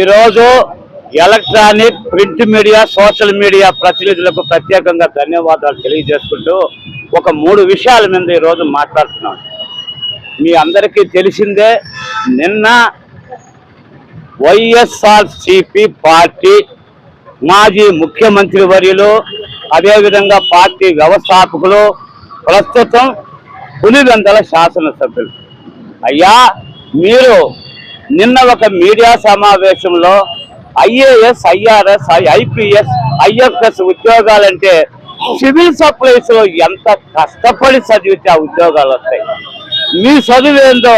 ఈరోజు electronic print media social media ప్రతినిధులకు ప్రత్యేకంగా ధన్యవాదాలు తెలియజేసుకుంటూ ఒక మూడు విషయాల మీద ఈరోజు మాట్లాడుతున్నాం. మీ అందరికీ తెలిసిందే నిన్న వైఎస్ఆర్సిపి పార్టీ మాజీ ముఖ్యమంత్రి వర్యులు అదేవిధంగా పార్టీ వ్యవస్థాపకులు ప్రస్తుతం పులివెందల శాసనసభ్యులు. అయ్యా మీరు నిన్న ఒక మీడియా సమావేశంలో ఐఏఎస్ ఐఆర్ఎస్ ఐపీఎస్ ఐఎఫ్ఎస్ ఉద్యోగాలంటే సివిల్ సప్లైస్లో ఎంత కష్టపడి చదివితే ఆ ఉద్యోగాలు వస్తాయి? మీ చదువు ఏందో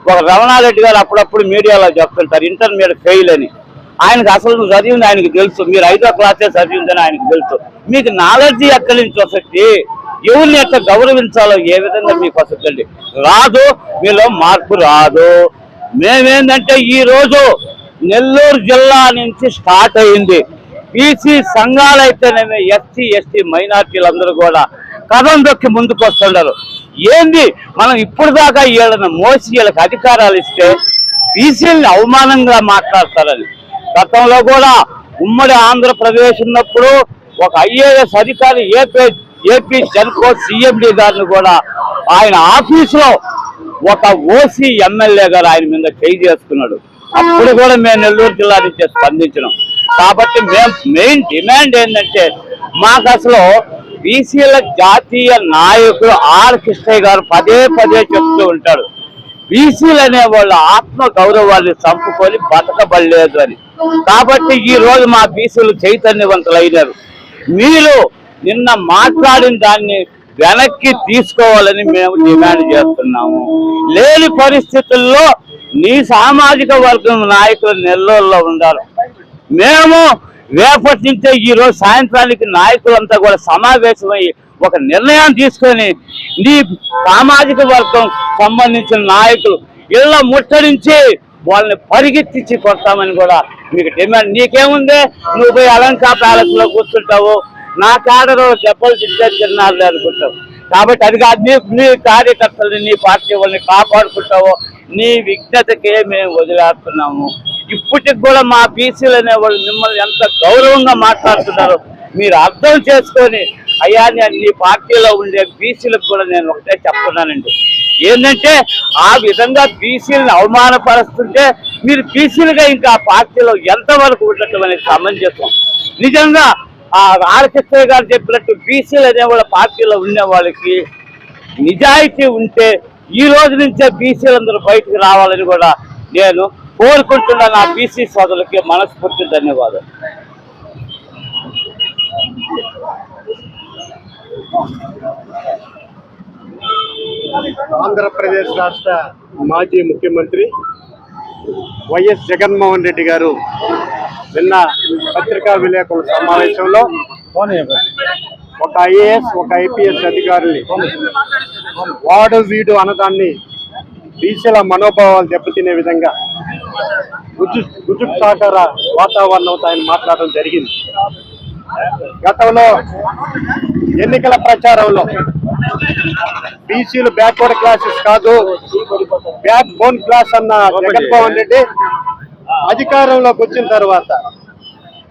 ఒక రమణారెడ్డి గారు అప్పుడప్పుడు మీడియాలో చెప్తుంటారు ఇంటర్మీడియట్ ఫెయిల్ అని. ఆయనకు అసలు చదివింది ఆయనకు తెలుసు మీరు ఐదో క్లాసే చదివిందని ఆయనకు తెలుసు. మీకు నాలెడ్జ్ ఎక్కడి నుంచి వస్తుంది? ఎవరిని ఎట్లా గౌరవించాలో ఏ విధంగా మీకు వస్తుందండి? రాదు మీలో మార్పు రాదు. మేమేందంటే ఈ రోజు నెల్లూరు జిల్లా నుంచి స్టార్ట్ అయింది. బీసీ సంఘాలైతేనేమి ఎస్సీ ఎస్టీ మైనార్టీలందరూ కూడా కథం దొక్కి ముందుకు వస్తున్నారు ఏంది? మనం ఇప్పుడు దాకా వీళ్ళని మోసి వీళ్ళకి అధికారాలు ఇస్తే బీసీలని అవమానంగా మాట్లాడతారని. గతంలో కూడా ఉమ్మడి ఆంధ్రప్రదేశ్ ఉన్నప్పుడు ఒక ఐఏఎస్ అధికారి ఏపీ ఏపీ జన్కో సిఎండి గారిని కూడా ఆయన ఆఫీసులో ఒక ఓసీ ఎమ్మెల్యే గారు ఆయన మీద చేయి చేసుకున్నాడు. అప్పుడు కూడా మేము నెల్లూరు జిల్లా నుంచి స్పందించినాం. కాబట్టి మేము మెయిన్ డిమాండ్ ఏంటంటే మాకు అసలు బీసీల జాతీయ నాయకుడు ఆర్ కృష్ణయ్య గారు పదే పదే చెప్తూ ఉంటాడు. బీసీలు అనే వాళ్ళ ఆత్మ గౌరవాన్ని చంపుకొని బతకబడలేదు అని. కాబట్టి ఈ రోజు మా బీసీలు అయినారు మీరు నిన్న మాట్లాడిన దాన్ని వెనక్కి తీసుకోవాలని మేము డిమాండ్ చేస్తున్నాము. లేని పరిస్థితుల్లో నీ సామాజిక వర్గం నాయకులు నెల్లూరులో ఉండాలి. మేము రేపటి నుంచే ఈరోజు సాయంత్రానికి నాయకులంతా కూడా సమావేశమై ఒక నిర్ణయం తీసుకొని నీ సామాజిక వర్గం సంబంధించిన నాయకులు ఇళ్ళ ముట్టడించి వాళ్ళని పరిగెత్తించి కొడతామని కూడా మీకు డిమాండ్. నీకేముంది? నువ్వు పోయి అలంకా ప్యాలెస్లో కూర్చుంటావు. నా కాడలో దెబ్బలు తిట్టే అనుకుంటావు. కాబట్టి అది కాదు నీ నీ కార్యకర్తల్ని నీ పార్టీ వాళ్ళని కాపాడుకుంటావు నీ విఘ్నతకే మేము వదిలేస్తున్నాము. ఇప్పటికి కూడా మా బీసీలు అనే వాళ్ళు మిమ్మల్ని ఎంత గౌరవంగా మాట్లాడుతున్నారు మీరు అర్థం చేసుకొని అయ్యా నేను నీ పార్టీలో ఉండే బీసీలకు కూడా నేను ఒకటే చెప్తున్నానండి. ఏంటంటే ఆ విధంగా బీసీలను అవమానపరుస్తుంటే మీరు బీసీలుగా ఇంకా ఆ పార్టీలో ఎంతవరకు ఉండటం అనేది సమంజసం నిజంగా ఆ గారు చెప్పినట్టు బీసీలు అనే వాళ్ళ పార్టీలో ఉండే వాళ్ళకి నిజాయితీ ఉంటే ఈ రోజు నుంచే బీసీలందరూ బయటకు రావాలని కూడా నేను కోరుకుంటున్నా నా బీసీ సోదరులకి మనస్ఫూర్తి ధన్యవాదాలు. ఆంధ్రప్రదేశ్ రాష్ట్ర మాజీ ముఖ్యమంత్రి వైఎస్ జగన్మోహన్ రెడ్డి గారు నిన్న పత్రికా విలేకరుల సమావేశంలో ఒక ఐఏఎస్ ఒక ఐపీఎస్ అధికారుల్ని వాడు వీడు అన్నదాన్ని బీసీల మనోభావాలు దెబ్బతినే విధంగా గుజు సాకార వాతావరణంతో ఆయన మాట్లాడడం జరిగింది. గతంలో ఎన్నికల ప్రచారంలో బీసీలు బ్యాక్వర్డ్ క్లాసెస్ కాదు బ్యాక్ బోన్ క్లాస్ అన్న జగన్మోహన్ రెడ్డి అధికారంలోకి వచ్చిన తర్వాత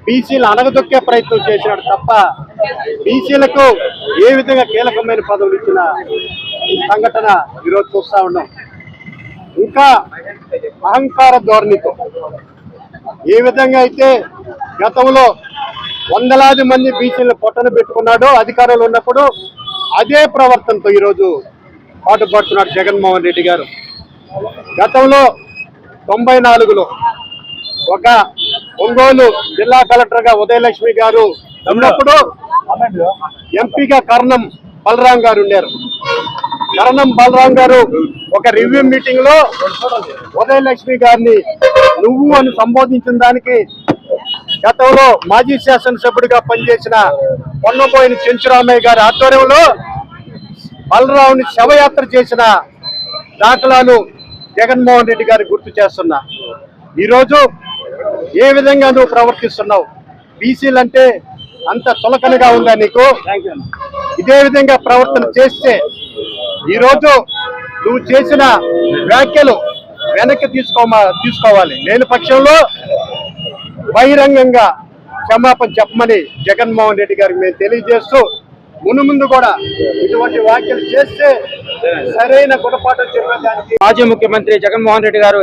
బీసీలు అనగదొక్కే ప్రయత్నం చేసినాడు తప్ప బీసీలకు ఏ విధంగా కీలకమైన పదవులు ఇచ్చిన సంఘటన ఈరోజు చూస్తా ఉన్నాం. ఇంకా అహంకార ధోరణితో ఏ విధంగా అయితే గతంలో వందలాది మంది బీసీలను పొట్టను పెట్టుకున్నాడో అధికారంలో ఉన్నప్పుడు అదే ప్రవర్తనతో ఈరోజు పాటుపడుతున్నాడు జగన్మోహన్ రెడ్డి గారు. గతంలో తొంభై నాలుగులో ఒక ఒంగోలు జిల్లా కలెక్టర్గా ఉదయలక్ష్మి గారు ఉన్నప్పుడు ఎంపీగా కర్ణం బలరాం గారు ఉండారు కరణం బలరాం గారు ఒక రివ్యూ మీటింగ్లో ఉదయలక్ష్మి గారిని నువ్వు అని సంబోధించిన దానికి గతంలో మాజీ శాసనసభ్యుడిగా పనిచేసిన పొన్నపోయిన చెంచురామయ్య గారి ఆధ్వర్యంలో బలరావుని శవయాత్ర చేసిన దాఖలాను జగన్మోహన్ రెడ్డి గారి గుర్తు చేస్తున్నా. ఈరోజు ఏ విధంగా నువ్వు ప్రవర్తిస్తున్నావు? బీసీలు అంటే అంత చులకనగా ఉందా నీకు? ఇదే విధంగా ప్రవర్తన చేస్తే ఈరోజు నువ్వు చేసిన వ్యాఖ్యలు వెనక్కి తీసుకోమా తీసుకోవాలి. లేని పక్షంలో బహిరంగంగా క్షమాపణ చెప్పమని జగన్మోహన్ రెడ్డి గారికి మేము తెలియజేస్తూ మును ముందు కూడా ఇటువంటి వ్యాఖ్యలు చేస్తే సరైన గుణపాఠం చెప్పేదానికి మాజీ ముఖ్యమంత్రి జగన్మోహన్ రెడ్డి గారు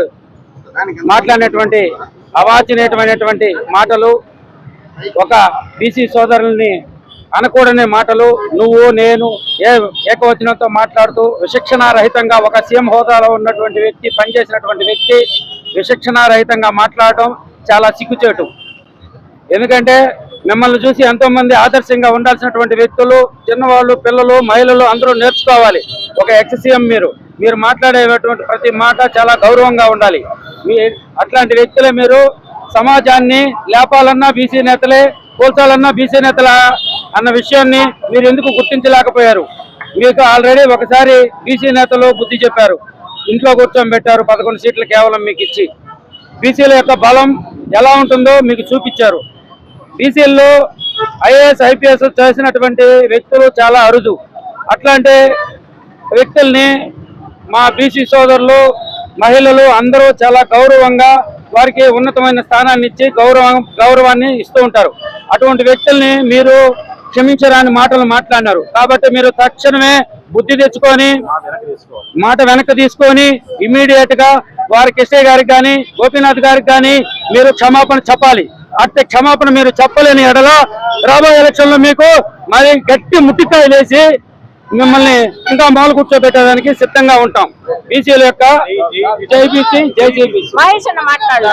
మాట్లాడినటువంటి అవాచనీయమైనటువంటి మాటలు ఒక బీసీ సోదరుల్ని అనకూడని మాటలు నువ్వు నేను ఏ ఏకవచనంతో మాట్లాడుతూ విశిక్షణ రహితంగా ఒక సీఎం హోదాలో ఉన్నటువంటి వ్యక్తి పనిచేసినటువంటి వ్యక్తి విశిక్షణ రహితంగా మాట్లాడటం చాలా సిగ్గుచేటు. ఎందుకంటే మిమ్మల్ని చూసి ఎంతోమంది ఆదర్శంగా ఉండాల్సినటువంటి వ్యక్తులు చిన్నవాళ్ళు పిల్లలు మహిళలు అందరూ నేర్చుకోవాలి. ఒక ఎక్స్ సీఎం మీరు. మీరు మాట్లాడేటువంటి ప్రతి మాట చాలా గౌరవంగా ఉండాలి. అట్లాంటి వ్యక్తులే మీరు సమాజాన్ని లేపాలన్నా బీసీ నేతలే పోల్చాలన్నా బీసీ నేతల అన్న విషయాన్ని మీరు ఎందుకు గుర్తించలేకపోయారు? మీకు ఆల్రెడీ ఒకసారి బీసీ నేతలు బుద్ధి చెప్పారు. ఇంట్లో కూర్చోబెట్టారు పదకొండు సీట్లు కేవలం మీకు ఇచ్చి. బీసీల యొక్క బలం ఎలా ఉంటుందో మీకు చూపించారు. బీసీల్లో ఐఏఎస్ ఐపీఎస్ చేసినటువంటి వ్యక్తులు చాలా అరుదు. అట్లాంటి వ్యక్తుల్ని మా బీసీ సోదరులు మహిళలు అందరూ చాలా గౌరవంగా వారికి ఉన్నతమైన స్థానాన్ని ఇచ్చి గౌరవం గౌరవాన్ని ఇస్తూ ఉంటారు. అటువంటి వ్యక్తుల్ని మీరు క్షమించరాని మాటలు మాట్లాడినారు. కాబట్టి మీరు తక్షణమే బుద్ధి తెచ్చుకొని మాట వెనక్కి తీసుకొని ఇమీడియట్గా వారి కిషయ్య గారికి కానీ గోపీనాథ్ గారికి కానీ మీరు క్షమాపణ చెప్పాలి. అట్టే క్షమాపణ మీరు చెప్పలేని ఎడల రాబోయే ఎలక్షన్లో మీకు మరి గట్టి ముట్టికాయ వేసి మిమ్మల్ని ఇంకా మాలు కూర్చోబెట్టడానికి సిద్ధంగా ఉంటాం. బీసీల యొక్క జై బీసీ జై జై బీసీ. మహేష్ అన్న మాట్లాడు.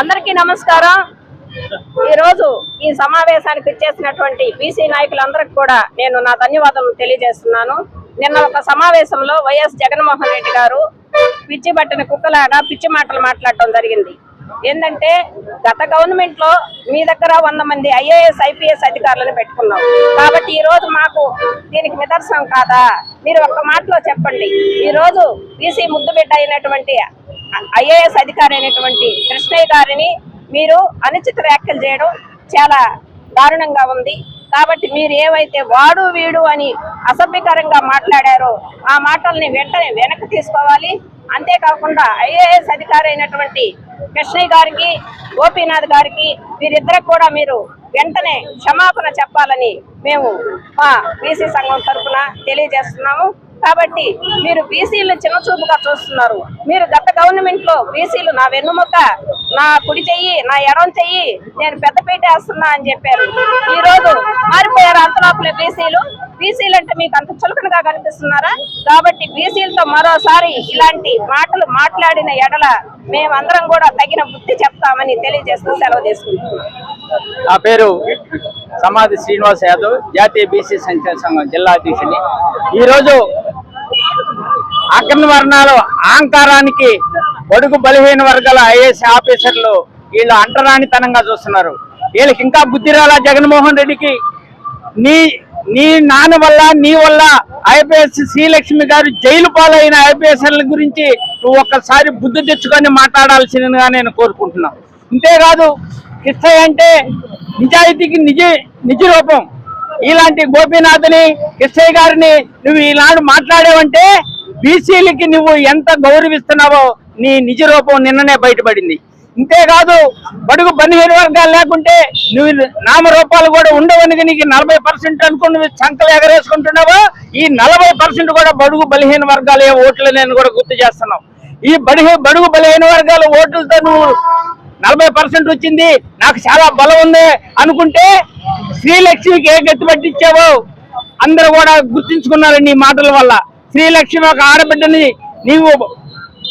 అందరికీ నమస్కారం. ఈ రోజు ఈ సమావేశానికి ఇచ్చేసినటువంటి బీసీ నాయకులందరికీ కూడా నేను నా ధన్యవాదాలు తెలియజేస్తున్నాను. నిన్న ఒక సమావేశంలో వైఎస్ జగన్మోహన్ రెడ్డి గారు పిచ్చి బట్టిన కుక్కలాడ పిచ్చి మాటలు మాట్లాడటం జరిగింది. ఏంటంటే గత గవర్నమెంట్లో మీ దగ్గర వంద మంది ఐఏఎస్ ఐపీఎస్ అధికారులను పెట్టుకున్నాం. కాబట్టి ఈ రోజు మాకు దీనికి నిదర్శనం కాదా? మీరు ఒక్క మాటలో చెప్పండి. ఈ రోజు బీసీ ముద్దు బిడ్డ అయినటువంటి ఐఏఎస్ అధికారి అయినటువంటి కృష్ణయ్య గారిని మీరు అనుచిత వ్యాఖ్యలు చేయడం చాలా దారుణంగా ఉంది. కాబట్టి మీరు ఏవైతే వాడు వీడు అని అసభ్యకరంగా మాట్లాడారో ఆ మాటల్ని వెంటనే వెనక్కి తీసుకోవాలి. అంతేకాకుండా ఐఏఎస్ అధికారి అయినటువంటి కృష్ణయ్య గారికి గోపీనాథ్ గారికి వీరిద్దరికి కూడా మీరు వెంటనే క్షమాపణ చెప్పాలని మేము మా బీసీ సంఘం తరఫున తెలియజేస్తున్నాము. కాబట్టి మీరు బీసీలు చిన్న చూపుగా చూస్తున్నారు. మీరు గత గవర్నమెంట్లో బీసీలు నా వెన్నుముక నా కుడి చెయ్యి నా ఎడం చెయ్యి నేను పెద్దపీట వేస్తున్నా అని చెప్పారు. ఈ రోజు మారిపోయారు అంతలోపలే బీసీలు. బీసీలు అంటే మీకు అంత చులకనగా కనిపిస్తున్నారా? కాబట్టి బీసీలతో మరోసారి ఇలాంటి మాటలు మాట్లాడిన ఎడల మేమందరం కూడా తగిన బుద్ధి చెప్తామని తెలియజేస్తూ సెలవు తీసుకుంటున్నాం. నా పేరు సమాధి శ్రీనివాస్ యాదవ్ జాతీయ బీసీ సంక్షేమ సంఘం జిల్లా అధ్యక్షుని. ఈరోజు అగ్ని వర్ణాలు అహంకారానికి పొడుగు బలహీన వర్గాల ఐఏఎస్ ఆఫీసర్లు వీళ్ళు అంటరానితనంగా చూస్తున్నారు. వీళ్ళకి ఇంకా బుద్ధి రాలా జగన్మోహన్ రెడ్డికి నీ నీ నాన్న వల్ల నీ వల్ల ఐపీఎస్ శ్రీలక్ష్మి గారు జైలు పాలైన ఐపీఎస్ల గురించి నువ్వు ఒక్కసారి బుద్ధి తెచ్చుకొని మాట్లాడాల్సిందిగా నేను కోరుకుంటున్నాను ఇంతేకాదు కిష్టయ్య అంటే నిజాయితీకి నిజ నిజ రూపం. ఇలాంటి గోపీనాథ్ని కిష్టయ్య గారిని నువ్వు ఇలాంటి మాట్లాడావంటే బీసీలకి నువ్వు ఎంత గౌరవిస్తున్నావో నీ నిజ రూపం నిన్ననే బయటపడింది. ఇంతేకాదు బడుగు బలహీన వర్గాలు లేకుంటే నువ్వు నామరూపాలు కూడా ఉండవని నీకు నలభై పర్సెంట్ అనుకుని నువ్వు సంకలు ఎగరేసుకుంటున్నావా? ఈ నలభై పర్సెంట్ కూడా బడుగు బలహీన వర్గాలే ఓట్లు నేను కూడా గుర్తు చేస్తున్నావు ఈ బడిహి బడుగు బలహీన వర్గాల ఓట్లతో నువ్వు నలభై పర్సెంట్ వచ్చింది నాకు చాలా బలం ఉంది అనుకుంటే శ్రీలక్ష్మికి ఏ గట్టి పట్టించావో అందరూ కూడా గుర్తించుకున్నారు నీ మాటల వల్ల. శ్రీలక్ష్మి ఒక ఆడబిడ్డని నీవు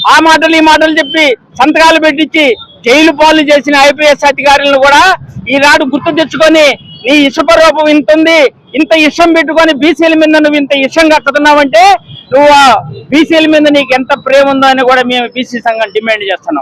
ఆ మాటలు ఈ మాటలు చెప్పి సంతకాలు పెట్టించి జైలు పాలు చేసిన ఐపీఎస్ అధికారులను కూడా ఈనాడు గుర్తు తెచ్చుకొని నీ ఇసుప రూపం ఇంతుంది ఇంత ఇష్టం పెట్టుకొని బీసీల మీద నువ్వు ఇంత ఇష్టం కక్కుతున్నావంటే నువ్వు బీసీల మీద నీకు ఎంత ప్రేమ ఉందో అని కూడా మేము బీసీ సంఘం డిమాండ్ చేస్తున్నాం.